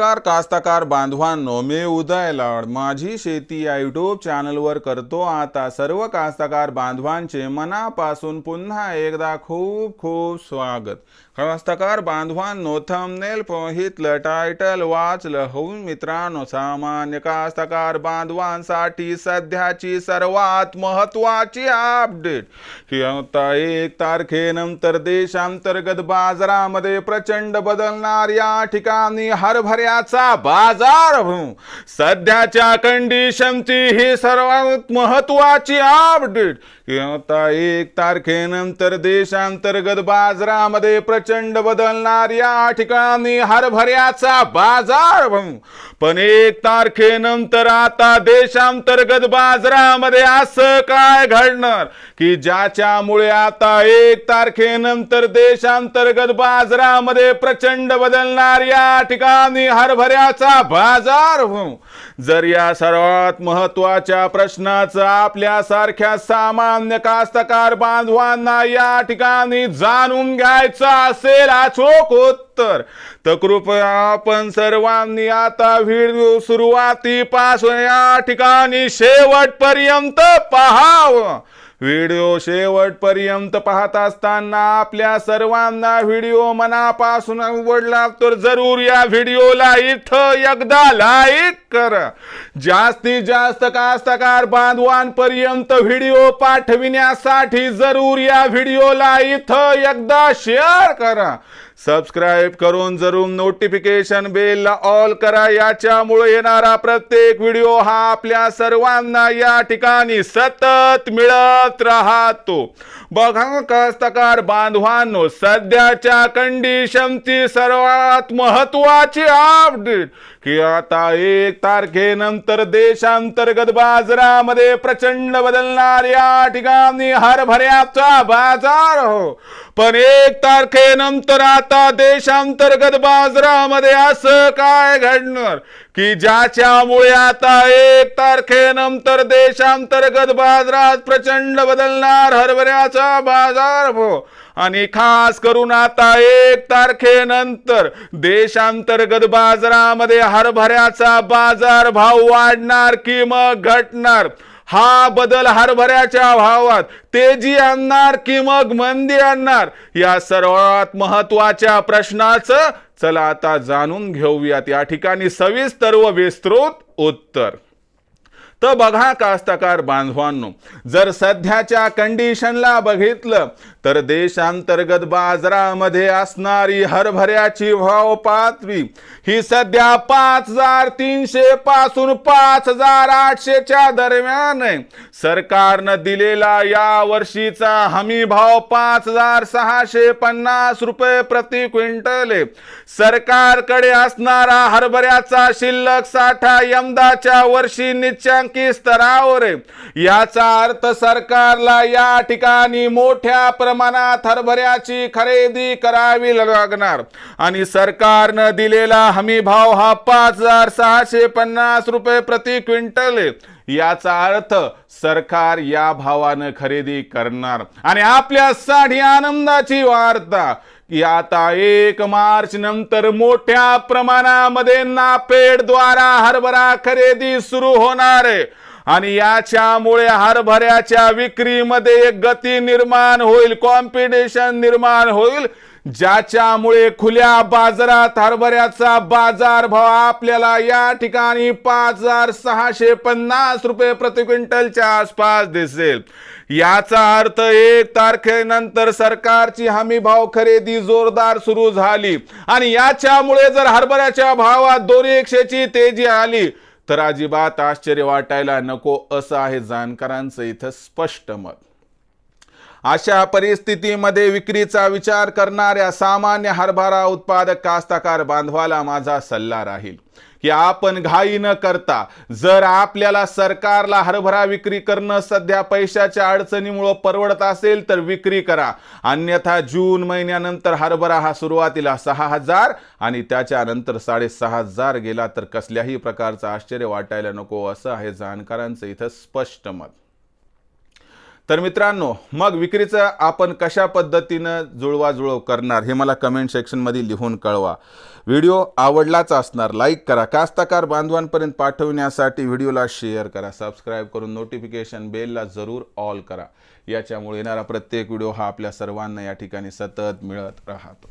नमस्कार कास्ताकार बांधवांनो मी उदय लाड. माझी शेती या युट्यूब चॅनलवर करतो आता सर्व कास्ताकार बांधवांचे मनापासून पुन्हा एकदा खूप खूप स्वागत. कास्ताकार बांधवांनो थंबनेल पोहितलं टायटल वाचलं. होऊन मित्रांनो सामान्य कास्ताकार बांधवांसाठी सध्याची सर्वात महत्वाची अपडेट ही आता एक तारखेनंतर देशांतर्गत बाजारामध्ये प्रचंड बदलणार या ठिकाणी हरभऱ्या हरभऱ्याचा बाजार हो. सध्याच्या कंडिशनची ही सर्वात महत्वाची अपडेट आता एक तारखेनंतर देशांतर्गत बाजारामध्ये प्रचंड बदलणार या ठिकाणी हरभऱ्याचा बाजार हो. पण एक तारखेनंतर आता देशांतर्गत बाजारामध्ये असं काय घडणार? की ज्याच्यामुळे आता एक तारखेनंतर देशांतर्गत बाजारामध्ये प्रचंड बदलणार या ठिकाणी हरभऱ्याचा बाजार जर या सर्वात महत्त्वाच्या प्रश्नाचं आपल्यासारख्या सामान्य कास्तकार बांधवांना या ठिकाणी जाणून घ्यायचं असेल अचोक उत्तर तर कृपया आपण सर्वांनी आता व्हिडिओ सुरुवातीपासून या ठिकाणी शेवटपर्यंत पाहावं. व्हिडिओ शेवटपर्यंत पाहत असताना आपल्या सर्वांना व्हिडिओ मनापासून आवडला तर जरूर या व्हिडिओला इथं एकदा लाईक करा. जास्तीत जास्त कास्तकार बांधवांपर्यंत व्हिडिओ पाठविण्यासाठी जरूर या व्हिडिओला इथं एकदा शेअर करा. सबस्क्राईब करून जरूर नोटिफिकेशन बेलला ऑल करा. याच्यामुळे येणारा प्रत्येक व्हिडिओ हा आपल्या सर्वांना या ठिकाणी सतत मिळत राहतो. बघा कास्तकार बांधवांनो सध्याच्या कंडिशनची सर्वात महत्वाची अपडेट की आता एक तारखेनंतर देशांतर्गत बाजारामध्ये प्रचंड बदलणार या ठिकाणी हरभऱ्याचा बाजार. हो पण एक तारखेनंतर आता देशांतर्गत बाजारामध्ये असं काय घडणार? की ज्याच्यामुळे आता एक तारखेनंतर देशांतर्गत बाजारात प्रचंड बदलणार हरभऱ्याचा बाजार हो. आणि खास करून आता एक तारखेनंतर देशांतर्गत बाजारामध्ये हरभऱ्याचा बाजार भाव वाढणार की मग घटणार? हा बदल हरभऱ्याच्या भावात. तेजी आणणार की मग मंदी आणणार? या सर्वात महत्त्वाच्या प्रश्नाचं चला आता जाणून घेऊयात. या ठिकाणी सविस्तर व विस्तृत उत्तर. तर बघा कास्तकार बांधवांनो जर सध्याच्या कंडिशनला बघितलं तर देशांतर्गत बाजारामध्ये असणारी हरभऱ्याची भाव पातळी ही सध्या पाच हजार तीनशे पासून पाच हजार आठशेच्या दरम्यान आहे. सरकारनं दिलेला या वर्षीचा हमी भाव पाच हजार सहाशे पन्नास रुपये प्रति क्विंटल आहे. सरकारकडे असणारा हरभऱ्याचा शिल्लक साठा यंदाच्या वर्षी निच्चांकी स्तरावर. याचा अर्थ सरकारला या ठिकाणी मोठ्या प्रमाणात हरभऱ्याची खरेदी करावी लागणार. आणि सरकारनं दिलेला हमी भाव हा पाच हजार सहाशे पन्नास रुपये प्रति क्विंटल याचा अर्थ सरकार या भावानं खरेदी करणार. आणि आपल्यासाठी आनंदाची वार्ता. की आता एक मार्च नंतर मोठ्या प्रमाणामध्ये नापेड द्वारा हरभरा खरेदी सुरू होणार आहे. आणि याच्यामुळे हरभऱ्याच्या विक्रीमध्ये एक गती निर्माण होईल कॉम्पिटिशन निर्माण होईल ज्याच्यामुळे खुल्या बाजारात हरभऱ्याचा बाजार भाव आपल्याला या ठिकाणी पाच हजार सहाशे पन्नास रुपये प्रति क्विंटलच्या आसपास दिसेल. याचा अर्थ एक तारखेनंतर सरकारची हमी भाव खरेदी जोरदार सुरू झाली. आणि याच्यामुळे जर हरभऱ्याच्या भावात दोन एकशेची तेजी आली तर अजिबात आश्चर्य वाटायला नको असं आहे जाणकारांचं इथं स्पष्ट मत. अशा परिस्थितीमध्ये विक्रीचा विचार करणाऱ्या सामान्य हरभरा उत्पादक कास्ताकार बांधवाला माझा सल्ला राहील की आपण घाई न करता जर आपल्याला सरकारला हरभरा विक्री करणं सध्या पैशाच्या अडचणीमुळं परवडत असेल तर विक्री करा. अन्यथा जून महिन्यानंतर हरभरा हा सुरुवातीला सहा हजार आणि त्याच्यानंतर साडेसहा हजार गेला तर कसल्याही प्रकारचं आश्चर्य वाटायला नको असं आहे जाणकारांचं इथं स्पष्ट मत. तर मित्रांनो मग विक्रीचं आपण कशा पद्धतीनं जुळवाजुळव करणार हे मला कमेंट सेक्शनमध्ये लिहून कळवा. व्हिडिओ आवडलाच असणार लाईक करा. कास्तकार बांधवांपर्यंत पाठवण्यासाठी व्हिडिओला शेअर करा. सबस्क्राईब करून नोटिफिकेशन बेलला जरूर ऑल करा. याच्यामुळे येणारा प्रत्येक व्हिडिओ हा आपल्या सर्वांना या ठिकाणी सतत मिळत राहतो.